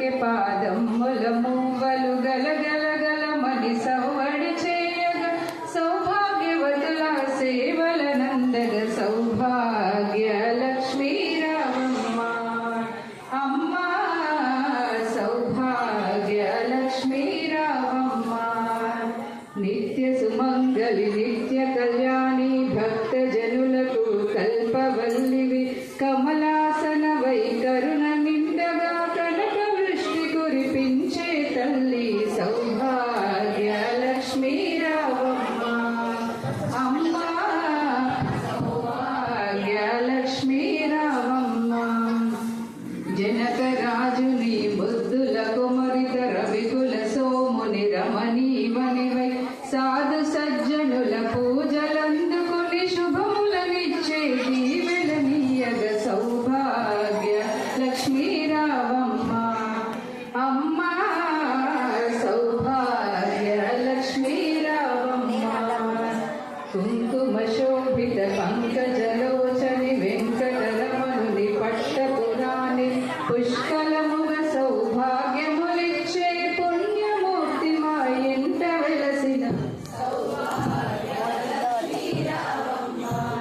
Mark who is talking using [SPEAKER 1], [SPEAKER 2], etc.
[SPEAKER 1] పాదముల మువ్వలు గలగలగల మని సవ్వడి చేయగ సౌభాగ్యవతుల సేవల నందగ సౌభాగ్య లక్ష్మీ రామమ్మ. అమ్మ సౌభాగ్య లక్ష్మీ రామమ్మ. నిత్య సుమంగళి నిత్య కళ్యాణి భక్తి తల్లి సౌభాగ్య లక్ష్మీ రావమ్మ. అమ్మ సౌభాగ్య లక్ష్మీ రావమ్మ. జనక